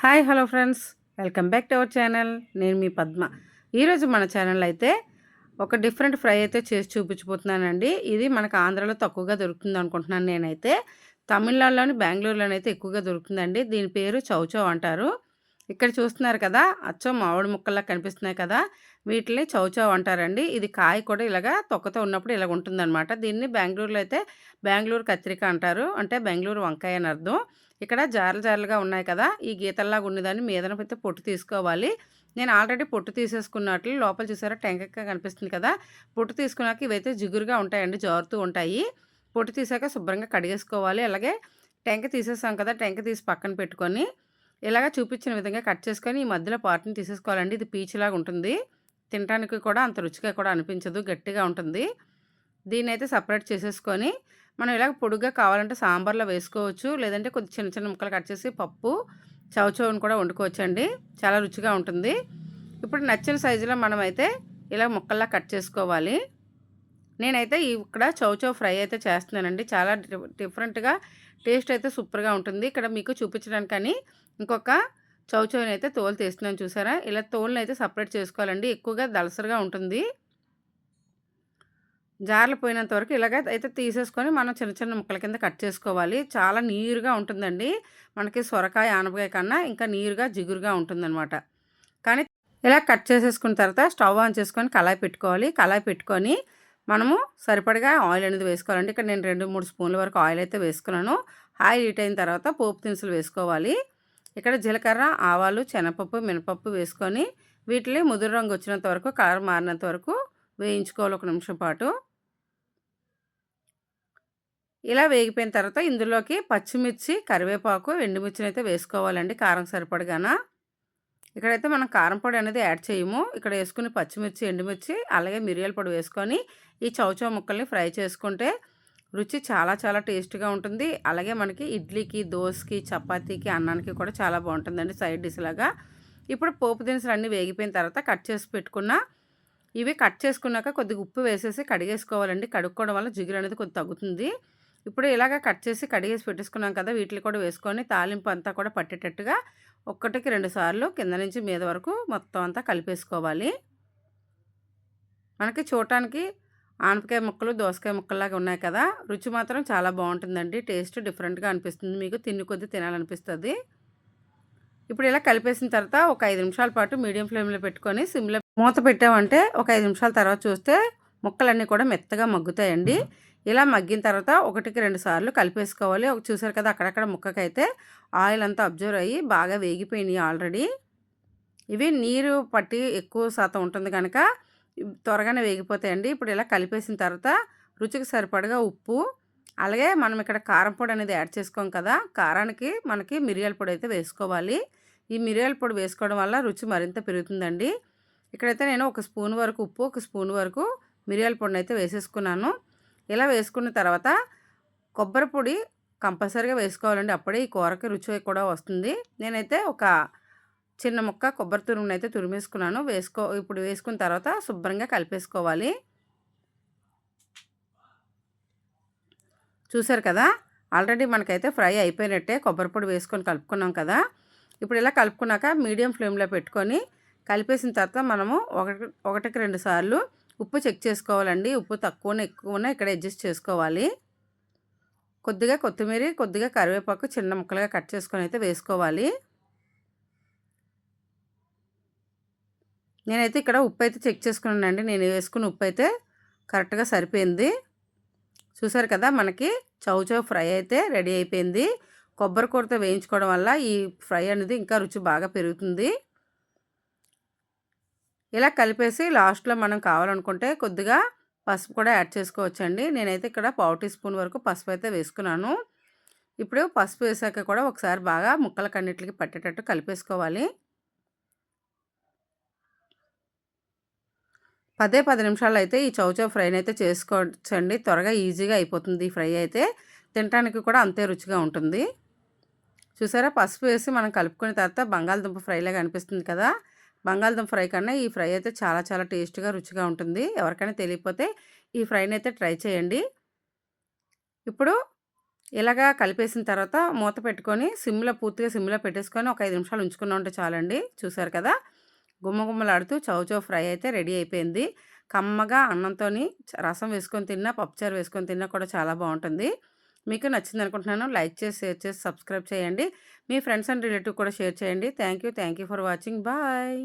Hi hello friends. Welcome back to our channel. నేను మీ పద్మ. ఈరోజు మన ఛానల్ అయితే ఒక డిఫరెంట్ ఫ్రై అయితే చేసి చూపించిపోతున్నానండి ఇది మనకు ఆంధ్రాలో తక్కువగా దొరుకుతుంది అనుకుంటున్నాను నేనైతే. తమిళనాడులోని బెంగళూరులోనైతే ఎక్కువగా దొరుకుతుందండి. దీని పేరు చౌచౌ అంటారు. ఇక్కడ చూస్తున్నారు కదా అచ్చం మామిడి ముక్కల్లా కనిపిస్తున్నాయి కదా వీటిని చౌచౌ అంటారండి. ఇది కాయ కూడా ఇలాగా తొక్కతో ఉన్నప్పుడు ఇలాగ ఉంటుందన్నమాట. దీన్ని బెంగళూరులో అయితే బెంగళూరు కత్తిరిక అంటారు. అంటే బెంగళూరు వంకాయ అని అర్థం. ఇక్కడ జారలు జారలుగా ఉన్నాయి కదా ఈ గీతల్లాగా ఉన్నదాన్ని మీదన అయితే పొట్టు తీసుకోవాలి. నేను ఆల్రెడీ పొట్టు తీసేసుకున్నట్లు లోపల చూసారా టెంకక్క కనిపిస్తుంది కదా పొట్టు తీసుకున్నాక ఇవైతే జిగురుగా ఉంటాయండి జారుతూ ఉంటాయి. పొట్టు తీసాక శుభ్రంగా కడిగేసుకోవాలి. అలాగే టెంక తీసేసాం కదా టెంక తీసి పక్కన పెట్టుకొని ఇలాగ చూపించిన విధంగా కట్ చేసుకొని ఈ మధ్యలో పార్ట్ని తీసేసుకోవాలండి. ఇది పీచులాగా ఉంటుంది. తినడానికి కూడా అంత రుచిగా కూడా అనిపించదు గట్టిగా ఉంటుంది. దీన్ని అయితే సపరేట్ చేసేసుకొని మనం ఇలాగ పొడుగ్గా కావాలంటే సాంబార్లో వేసుకోవచ్చు. లేదంటే కొద్ది చిన్న చిన్న ముక్కలు కట్ చేసి పప్పు చౌచౌని కూడా వండుకోవచ్చు అండి చాలా రుచిగా ఉంటుంది. ఇప్పుడు నచ్చిన సైజులో మనమైతే ఇలా ముక్కల్లా కట్ చేసుకోవాలి. నేనైతే ఇక్కడ చౌచౌ ఫ్రై అయితే చేస్తున్నానండి. చాలా డిఫరెంట్గా టేస్ట్ అయితే సూపర్గా ఉంటుంది. ఇక్కడ మీకు చూపించడానికి కానీ ఇంకొక చౌచౌని అయితే తోలు తీస్తున్నాను చూసారా? ఇలా తోలుని అయితే సపరేట్ చేసుకోవాలండి. ఎక్కువగా దళసరిగా ఉంటుంది. జార్లు పోయినంత వరకు ఇలాగ అయితే తీసేసుకొని మనం చిన్న చిన్న ముక్కల కింద కట్ చేసుకోవాలి. చాలా నీరుగా ఉంటుందండి. మనకి సొరకాయ ఆనపకాయ కన్నా ఇంకా నీరుగా జిగురుగా ఉంటుందన్నమాట. కానీ ఇలా కట్ చేసేసుకున్న తర్వాత స్టవ్ ఆన్ చేసుకొని కళాయి పెట్టుకోవాలి. కళాయి పెట్టుకొని మనము సరిపడగా ఆయిల్ అనేది వేసుకోవాలండి. ఇక్కడ నేను రెండు మూడు స్పూన్ల వరకు ఆయిల్ అయితే వేసుకున్నాను. ఆయిల్ హీట్ అయిన తర్వాత పోపు దినుసులు వేసుకోవాలి. ఇక్కడ జీలకర్ర ఆవాలు శనగపప్పు మినపప్పు వేసుకొని వీటిని ముదురు రంగు వచ్చినంత వరకు కారం మారినంత వరకు వేయించుకోవాలి ఒక నిమిషం పాటు. ఇలా వేగిపోయిన తర్వాత ఇందులోకి పచ్చిమిర్చి కరివేపాకు ఎండుమిర్చిని అయితే వేసుకోవాలండి కారం సరిపడగాన. ఇక్కడైతే మనం కారం పొడి అనేది యాడ్ చేయము. ఇక్కడ వేసుకుని పచ్చిమిర్చి ఎండుమిర్చి అలాగే మిరియాల పొడి వేసుకొని ఈ చౌచౌ ముక్కల్ని ఫ్రై చేసుకుంటే రుచి చాలా చాలా టేస్ట్గా ఉంటుంది. అలాగే మనకి ఇడ్లీకి దోశకి చపాతీకి అన్నానికి కూడా చాలా బాగుంటుందండి సైడ్ డిష్ లాగా. ఇప్పుడు పోపు దినుసులు అన్నీ వేగిపోయిన తర్వాత కట్ చేసి పెట్టుకున్న ఇవి కట్ చేసుకున్నాక కొద్దిగా ఉప్పు వేసేసి కడిగేసుకోవాలండి. కడుక్కోవడం వల్ల జిగురు అనేది కొద్ది తగ్గుతుంది. ఇప్పుడు ఇలాగ కట్ చేసి కడిగేసి పెట్టేసుకున్నాం కదా వీటిని కూడా వేసుకొని తాలింపు అంతా కూడా పట్టేటట్టుగా ఒక్కటికి రెండు సార్లు కింద నుంచి మీద వరకు మొత్తం అంతా కలిపేసుకోవాలి. మనకి చూడటానికి ఆనపకాయ ముక్కలు దోసకాయ ముక్కల్లాగా ఉన్నాయి కదా రుచి మాత్రం చాలా బాగుంటుందండి. టేస్ట్ డిఫరెంట్గా అనిపిస్తుంది. మీకు తిన్ని కొద్దీ తినాలనిపిస్తుంది. ఇప్పుడు ఇలా కలిపేసిన తర్వాత ఒక ఐదు నిమిషాల పాటు మీడియం ఫ్లేమ్లో పెట్టుకొని సిమ్లో మూత పెట్టామంటే ఒక ఐదు నిమిషాల తర్వాత చూస్తే ముక్కలన్నీ కూడా మెత్తగా మగ్గుతాయండి. ఇలా మగ్గిన తర్వాత ఒకటికి రెండు సార్లు కలిపేసుకోవాలి. ఒక చూసారు కదా అక్కడక్కడ ముక్కకైతే ఆయిల్ అంతా అబ్జర్వ్ అయ్యి బాగా వేగిపోయినాయి ఆల్రెడీ. ఇవి నీరు పట్టి ఎక్కువ శాతం ఉంటుంది కనుక త్వరగానే వేగిపోతాయండి. ఇప్పుడు ఇలా కలిపేసిన తర్వాత రుచికి సరిపడగా ఉప్పు అలాగే మనం ఇక్కడ కారం పొడి అనేది యాడ్ చేసుకోం కదా కారానికి మనకి మిరియాల పొడి అయితే వేసుకోవాలి. ఈ మిరియాల పొడి వేసుకోవడం వల్ల రుచి మరింత పెరుగుతుందండి. ఇక్కడైతే నేను ఒక స్పూన్ వరకు ఉప్పు ఒక స్పూన్ వరకు మిరియాల పొడిని అయితే వేసేసుకున్నాను. ఇలా వేసుకున్న తర్వాత కొబ్బరి పొడి కంపల్సరీగా వేసుకోవాలండి. అప్పుడే ఈ కూరకి రుచి కూడా వస్తుంది. నేనైతే ఒక చిన్న ముక్క కొబ్బరి తురుమును అయితే తురిమేసుకున్నాను. వేసుకో ఇప్పుడు వేసుకున్న తర్వాత శుభ్రంగా కలిపేసుకోవాలి. చూసారు కదా? ఆల్రెడీ మనకైతే ఫ్రై అయిపోయినట్టే కొబ్బరి పొడి వేసుకొని కలుపుకున్నాం కదా? ఇప్పుడు ఇలా కలుపుకున్నాక మీడియం ఫ్లేమ్లో పెట్టుకొని కలిపేసిన తర్వాత మనము ఒకటి ఒకటికి రెండు సార్లు ఉప్పు చెక్ చేసుకోవాలండి. ఉప్పు తక్కువనే ఎక్కువనే ఇక్కడ అడ్జస్ట్ చేసుకోవాలి. కొద్దిగా కొత్తిమీర కొద్దిగా కరివేపాకు చిన్న ముక్కలుగా కట్ చేసుకొని అయితే వేసుకోవాలి. నేనైతే ఇక్కడ ఉప్పు అయితే చెక్ చేసుకున్నానండి. నేను వేసుకున్న ఉప్పు అయితే కరెక్ట్గా సరిపోయింది. చూసారు కదా మనకి చౌచౌ ఫ్రై అయితే రెడీ అయిపోయింది. కొబ్బరి కూరతో వేయించుకోవడం వల్ల ఈ ఫ్రై అనేది ఇంకా రుచి బాగా పెరుగుతుంది. ఇలా కలిపేసి లాస్ట్లో మనం కావాలనుకుంటే కొద్దిగా పసుపు కూడా యాడ్ చేసుకోవచ్చండి. నేనైతే ఇక్కడ పావు టీ స్పూన్ వరకు పసుపు అయితే వేసుకున్నాను. ఇప్పుడు పసుపు వేసాక కూడా ఒకసారి బాగా ముక్కలకన్నిటికి పట్టేటట్టు కలిపేసుకోవాలి. పదే పది నిమిషాలు అయితే ఈ చౌచౌ ఫ్రైని అయితే చేసుకోవచ్చండి. త్వరగా ఈజీగా అయిపోతుంది ఈ ఫ్రై అయితే. తినడానికి కూడా అంతే రుచిగా ఉంటుంది. చూసారా? పసుపు వేసి మనం కలుపుకున్న తర్వాత బంగాళదుంప ఫ్రైలాగా అనిపిస్తుంది కదా? బంగాళదుంప ఫ్రై కన్నా ఈ ఫ్రై అయితే చాలా చాలా టేస్ట్గా రుచిగా ఉంటుంది ఎవరికైనా తెలియకపోతే ఈ ఫ్రైని అయితే ట్రై చేయండి ఇప్పుడు ఇలాగా కలిపేసిన తర్వాత మూత పెట్టుకొని సిమ్‌లో పూర్తిగా సిమ్‌లో పెట్టేసుకొని ఒక ఐదు నిమిషాలు ఉంచుకున్నామంటే చాలండి. చూసారు కదా! గుమ్మగుమ్మలాడుతూ చౌచౌ ఫ్రై అయితే రెడీ అయిపోయింది. కమ్మగా అన్నంతోని రసం వేసుకొని తిన్నా, పప్పుచారు వేసుకొని తిన్నా కూడా చాలా బాగుంటుంది మీకు నచ్చిందనుకుంటున్నాను. లైక్ చేసి, షేర్ చేసి, సబ్స్క్రైబ్ చేయండి. మీ ఫ్రెండ్స్ అండ్ రిలేటివ్ కూడా షేర్ చేయండి. Thank you. Thank you for watching. Bye.